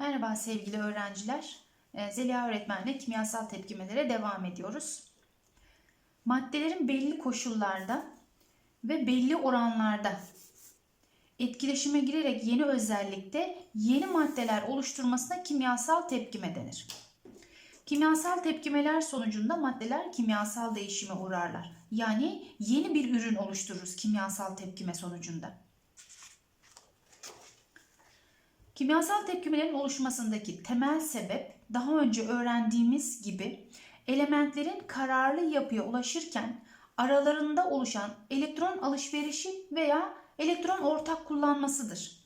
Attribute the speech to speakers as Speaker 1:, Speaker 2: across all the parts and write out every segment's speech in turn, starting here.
Speaker 1: Merhaba sevgili öğrenciler. Ee, Zeliha öğretmenle kimyasal tepkimelere devam ediyoruz. Maddelerin belli koşullarda ve belli oranlarda etkileşime girerek yeni özellikte yeni maddeler oluşturmasına kimyasal tepkime denir. Kimyasal tepkimeler sonucunda maddeler kimyasal değişime uğrarlar. Yani yeni bir ürün oluştururuz kimyasal tepkime sonucunda. Kimyasal tepkimelerin oluşmasındaki temel sebep daha önce öğrendiğimiz gibi elementlerin kararlı yapıya ulaşırken aralarında oluşan elektron alışverişi veya elektron ortak kullanmasıdır.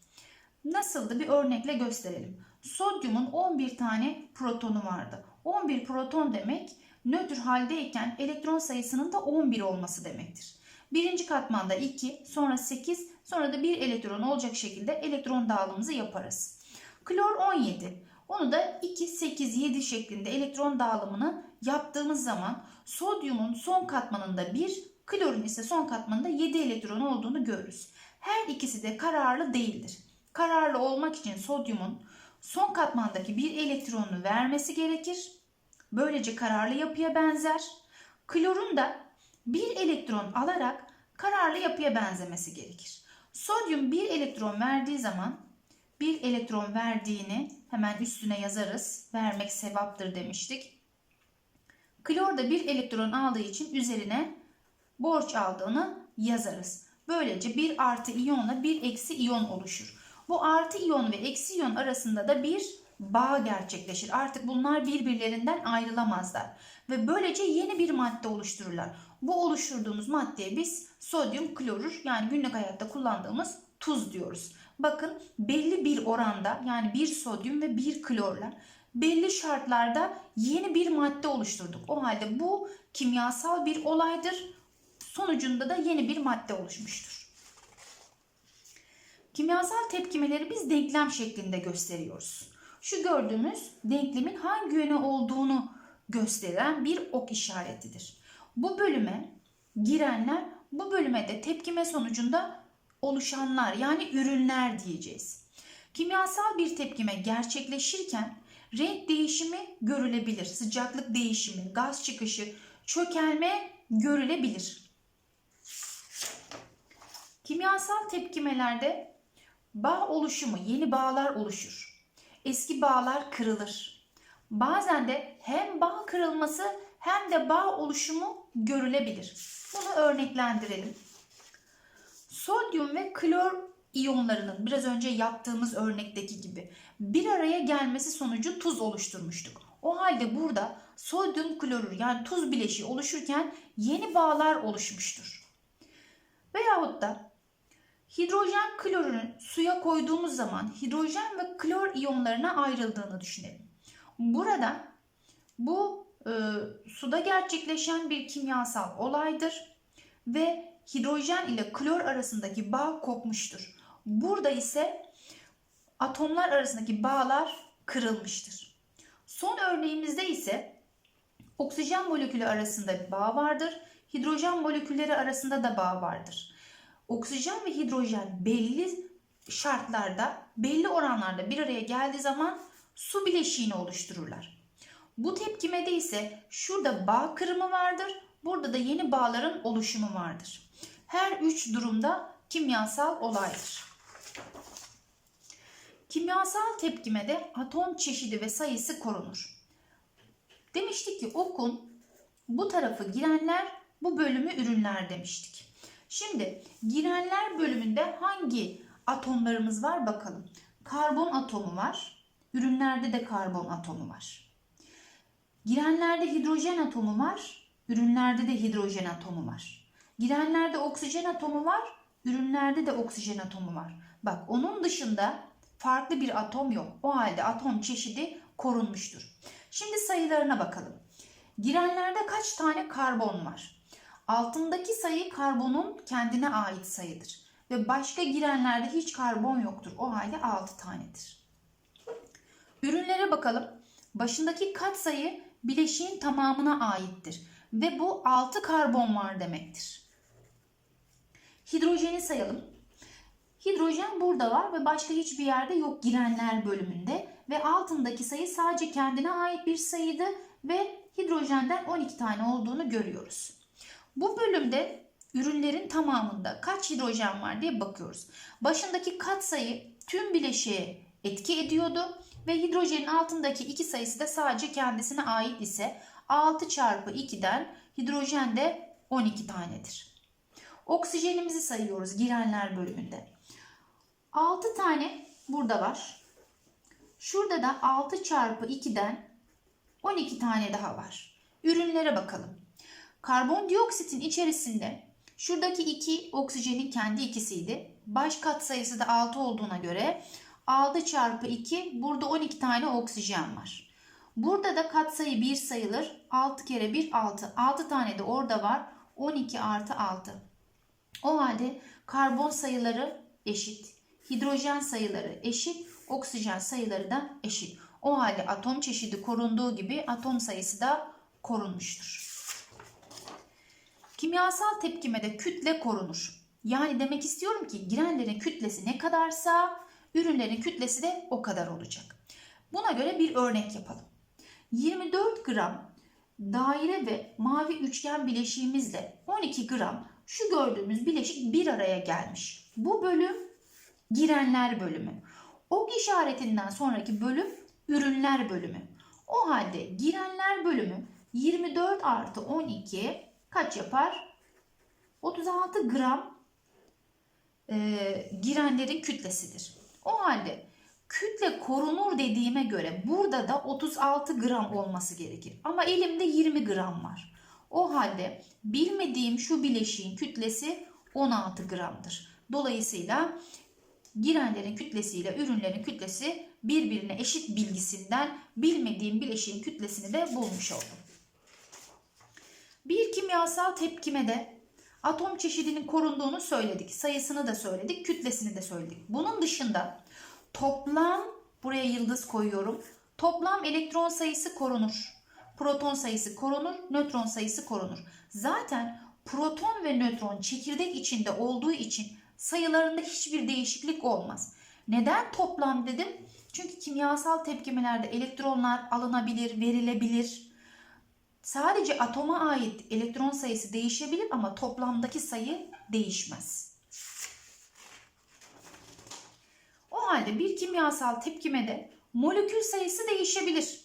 Speaker 1: Nasıldı bir örnekle gösterelim. Sodyumun 11 tane protonu vardı. 11 proton demek nötr haldeyken elektron sayısının da 11 olması demektir. Birinci katmanda 2, sonra 8, sonra da 1 elektron olacak şekilde elektron dağılımımızı yaparız. Klor 17. Onu da 2, 8, 7 şeklinde elektron dağılımını yaptığımız zaman sodyumun son katmanında 1, klorun ise son katmanında 7 elektron olduğunu görürüz. Her ikisi de kararlı değildir. Kararlı olmak için sodyumun son katmandaki bir elektronunu vermesi gerekir. Böylece kararlı yapıya benzer. Klorun da bir elektron alarak kararlı yapıya benzemesi gerekir. Sodyum bir elektron verdiği zaman bir elektron verdiğini hemen üstüne yazarız. Vermek sevaptır demiştik. Klor da bir elektron aldığı için üzerine borç aldığını yazarız. Böylece bir artı iyonla bir eksi iyon oluşur. Bu artı iyon ve eksi iyon arasında da bir bağ gerçekleşir. Artık bunlar birbirlerinden ayrılamazlar. Ve böylece yeni bir madde oluştururlar. Bu oluşturduğumuz maddeye biz sodyum klorür yani günlük hayatta kullandığımız tuz diyoruz. Bakın belli bir oranda yani bir sodyum ve bir klorla belli şartlarda yeni bir madde oluşturduk. O halde bu kimyasal bir olaydır. Sonucunda da yeni bir madde oluşmuştur. Kimyasal tepkimeleri biz denklem şeklinde gösteriyoruz. Şu gördüğümüz denklemin hangi yöne olduğunu gösteren bir ok işaretidir. Bu bölüme girenler bu bölüme de tepkime sonucunda oluşanlar yani ürünler diyeceğiz. Kimyasal bir tepkime gerçekleşirken renk değişimi görülebilir. Sıcaklık değişimi, gaz çıkışı, çökelme görülebilir. Kimyasal tepkimelerde bağ oluşumu, yeni bağlar oluşur. Eski bağlar kırılır. Bazen de hem bağ kırılması hem de bağ oluşumu görülebilir. Bunu örneklendirelim. Sodyum ve klor iyonlarının biraz önce yaptığımız örnekteki gibi bir araya gelmesi sonucu tuz oluşturmuştuk. O halde burada sodyum klorür yani tuz bileşiği oluşurken yeni bağlar oluşmuştur. Veyahut da hidrojen klorürün suya koyduğumuz zaman hidrojen ve klor iyonlarına ayrıldığını düşünelim. Burada bu e, suda gerçekleşen bir kimyasal olaydır ve hidrojen ile klor arasındaki bağ kopmuştur. Burada ise atomlar arasındaki bağlar kırılmıştır. Son örneğimizde ise oksijen molekülü arasında bir bağ vardır. Hidrojen molekülleri arasında da bağ vardır. Oksijen ve hidrojen belli şartlarda, belli oranlarda bir araya geldiği zaman su bileşiğini oluştururlar. Bu tepkimede ise şurada bağ kırımı vardır. Burada da yeni bağların oluşumu vardır. Her üç durumda kimyasal olaydır. Kimyasal tepkimede atom çeşidi ve sayısı korunur. Demiştik ki okun bu tarafı girenler, bu bölümü ürünler demiştik. Şimdi girenler bölümünde hangi atomlarımız var bakalım. Karbon atomu var. Ürünlerde de karbon atomu var. Girenlerde hidrojen atomu var. Ürünlerde de hidrojen atomu var. Girenlerde oksijen atomu var. Ürünlerde de oksijen atomu var. Bak onun dışında farklı bir atom yok. O halde atom çeşidi korunmuştur. Şimdi sayılarına bakalım. Girenlerde kaç tane karbon var? Altındaki sayı karbonun kendine ait sayıdır. Ve başka girenlerde hiç karbon yoktur. O halde 6 tanedir. Ürünlere bakalım. Başındaki kaç sayı bileşiğin tamamına aittir. Ve bu 6 karbon var demektir. Hidrojeni sayalım. Hidrojen burada var ve başka hiçbir yerde yok girenler bölümünde. Ve altındaki sayı sadece kendine ait bir sayıydı ve hidrojenden 12 tane olduğunu görüyoruz. Bu bölümde ürünlerin tamamında kaç hidrojen var diye bakıyoruz. Başındaki katsayı tüm bileşiğe etki ediyordu ve hidrojenin altındaki iki sayısı da sadece kendisine ait ise 6 çarpı 2'den hidrojen de 12 tanedir. Oksijenimizi sayıyoruz girenler bölümünde. 6 tane burada var. Şurada da 6 çarpı 2'den 12 tane daha var. Ürünlere bakalım. Karbondioksitin içerisinde şuradaki 2 oksijenin kendi ikisiydi. Baş kat sayısı da 6 olduğuna göre 6 çarpı 2 burada 12 tane oksijen var. Burada da katsayı 1 sayılır. 6 kere 1 6. 6 tane de orada var. 12 artı 6. O halde karbon sayıları eşit. Hidrojen sayıları eşit. Oksijen sayıları da eşit. O halde atom çeşidi korunduğu gibi atom sayısı da korunmuştur. Kimyasal tepkimede kütle korunur. Yani demek istiyorum ki girenlerin kütlesi ne kadarsa ürünlerin kütlesi de o kadar olacak. Buna göre bir örnek yapalım. 24 gram daire ve mavi üçgen bileşiğimizle 12 gram şu gördüğümüz bileşik bir araya gelmiş. Bu bölüm girenler bölümü. Ok işaretinden sonraki bölüm ürünler bölümü. O halde girenler bölümü 24 artı 12 kaç yapar? 36 gram e, girenlerin kütlesidir. O halde kütle korunur dediğime göre burada da 36 gram olması gerekir. Ama elimde 20 gram var. O halde bilmediğim şu bileşiğin kütlesi 16 gramdır. Dolayısıyla girenlerin kütlesiyle ürünlerin kütlesi birbirine eşit bilgisinden bilmediğim bileşiğin kütlesini de bulmuş oldum. Bir kimyasal tepkimede atom çeşidinin korunduğunu söyledik. Sayısını da söyledik, kütlesini de söyledik. Bunun dışında toplam, buraya yıldız koyuyorum. Toplam elektron sayısı korunur. Proton sayısı korunur, nötron sayısı korunur. Zaten proton ve nötron çekirdek içinde olduğu için sayılarında hiçbir değişiklik olmaz. Neden toplam dedim? Çünkü kimyasal tepkimelerde elektronlar alınabilir, verilebilir. Sadece atoma ait elektron sayısı değişebilir ama toplamdaki sayı değişmez. O halde bir kimyasal tepkimede molekül sayısı değişebilir.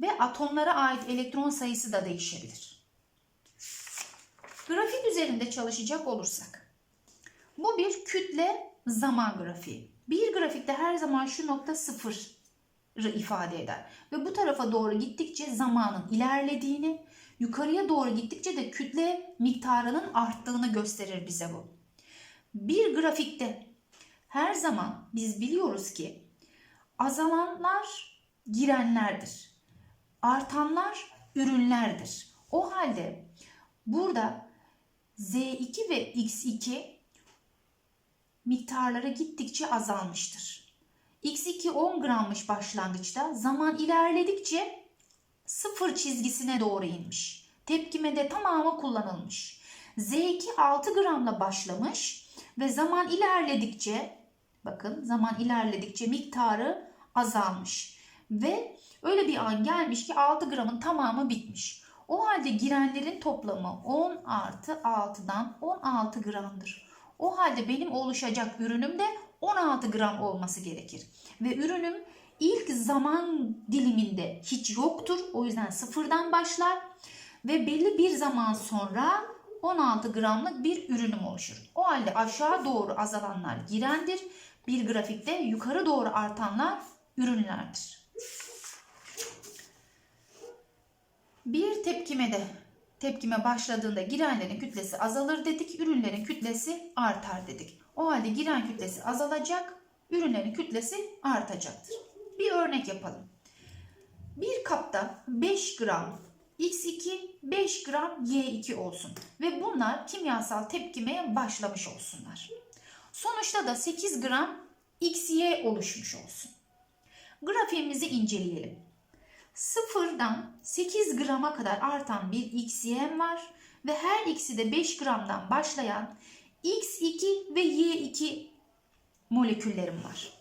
Speaker 1: Ve atomlara ait elektron sayısı da değişebilir. Grafik üzerinde çalışacak olursak. Bu bir kütle zaman grafiği. Bir grafikte her zaman şu nokta sıfır ifade eder. Ve bu tarafa doğru gittikçe zamanın ilerlediğini, yukarıya doğru gittikçe de kütle miktarının arttığını gösterir bize bu. Bir grafikte her zaman biz biliyoruz ki azalanlar girenlerdir. Artanlar ürünlerdir. O halde burada Z2 ve X2 miktarları gittikçe azalmıştır. X2 10 grammış başlangıçta. Zaman ilerledikçe sıfır çizgisine doğru inmiş. Tepkimede tamamı kullanılmış. Z2 6 gramla başlamış ve zaman ilerledikçe bakın zaman ilerledikçe miktarı azalmış. Ve öyle bir an gelmiş ki 6 gramın tamamı bitmiş. O halde girenlerin toplamı 10 artı 6'dan 16 gramdır. O halde benim oluşacak ürünüm de 16 gram olması gerekir. Ve ürünüm ilk zaman diliminde hiç yoktur. O yüzden sıfırdan başlar. Ve belli bir zaman sonra 16 gramlık bir ürünüm oluşur. O halde aşağı doğru azalanlar girendir. Bir grafikte yukarı doğru artanlar ürünlerdir. Bir tepkimede tepkime başladığında girenlerin kütlesi azalır dedik, ürünlerin kütlesi artar dedik. O halde giren kütlesi azalacak, ürünlerin kütlesi artacaktır. Bir örnek yapalım. Bir kapta 5 gram X2, 5 gram Y2 olsun ve bunlar kimyasal tepkimeye başlamış olsunlar. Sonuçta da 8 gram XY oluşmuş olsun. Grafiğimizi inceleyelim. Sıfırdan 8 grama kadar artan bir XY'm var ve her ikisi de 5 gramdan başlayan X2 ve Y2 moleküllerim var.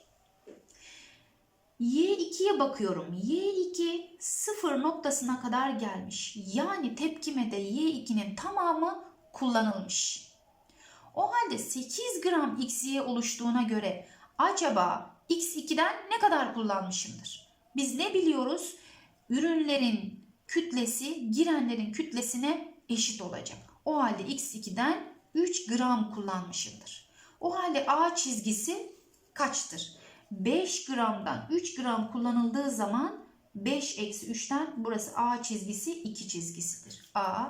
Speaker 1: Y2'ye bakıyorum. Y2 sıfır noktasına kadar gelmiş. Yani tepkimede Y2'nin tamamı kullanılmış. O halde 8 gram XY oluştuğuna göre acaba X2'den ne kadar kullanmışımdır? Biz ne biliyoruz? Ürünlerin kütlesi girenlerin kütlesine eşit olacak. O halde X2'den 3 gram kullanmışımdır. O halde A çizgisi kaçtır? 5 gramdan 3 gram kullanıldığı zaman 5 eksi 3'ten burası A çizgisi 2 çizgisidir. A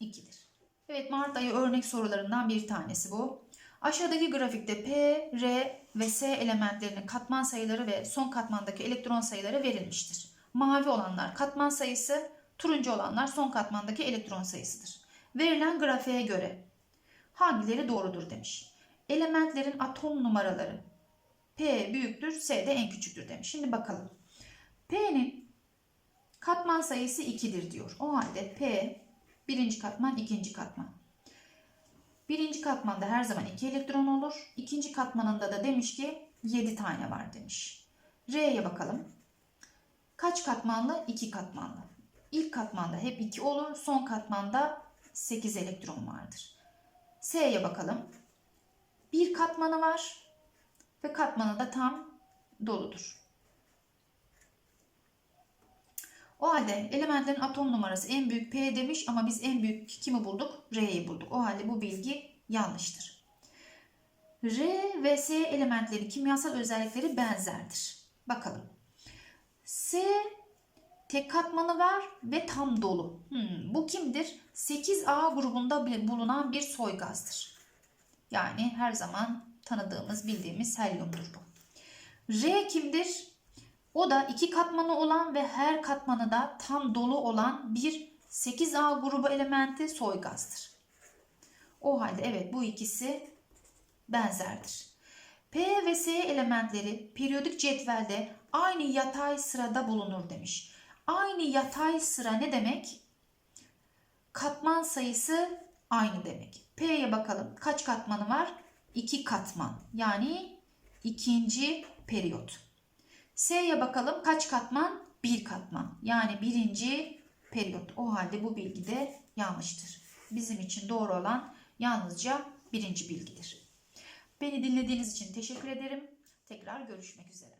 Speaker 1: 2'dir. Evet Mart ayı örnek sorularından bir tanesi bu. Aşağıdaki grafikte P, R ve S elementlerinin katman sayıları ve son katmandaki elektron sayıları verilmiştir. Mavi olanlar katman sayısı, turuncu olanlar son katmandaki elektron sayısıdır. Verilen grafiğe göre hangileri doğrudur demiş. Elementlerin atom numaraları P büyüktür, S de en küçüktür demiş. Şimdi bakalım. P'nin katman sayısı 2'dir diyor. O halde P birinci katman, ikinci katman. Birinci katmanda her zaman 2 elektron olur. İkinci katmanında da demiş ki 7 tane var demiş. R'ye bakalım. Kaç katmanlı? 2 katmanlı. İlk katmanda hep 2 olur. Son katmanda 8 elektron vardır. S'ye bakalım. Bir katmanı var ve katmanı da tam doludur. O halde elementlerin atom numarası en büyük P demiş ama biz en büyük kimi bulduk? R'yi bulduk. O halde bu bilgi yanlıştır. R ve S elementleri kimyasal özellikleri benzerdir. Bakalım. S tek katmanı var ve tam dolu. Hmm, bu kimdir? 8A grubunda bulunan bir soy gazdır. Yani her zaman tanıdığımız, bildiğimiz helyumdur bu. R kimdir? O da iki katmanı olan ve her katmanı da tam dolu olan bir 8A grubu elementi soy gazdır. O halde evet bu ikisi benzerdir. P ve S elementleri periyodik cetvelde aynı yatay sırada bulunur demiş. Aynı yatay sıra ne demek? Katman sayısı aynı demek. P'ye bakalım. Kaç katmanı var? 2 katman. Yani ikinci periyot. S'ye bakalım. Kaç katman? 1 katman. Yani birinci periyot. O halde bu bilgi de yanlıştır. Bizim için doğru olan yalnızca birinci bilgidir. Beni dinlediğiniz için teşekkür ederim. Tekrar görüşmek üzere.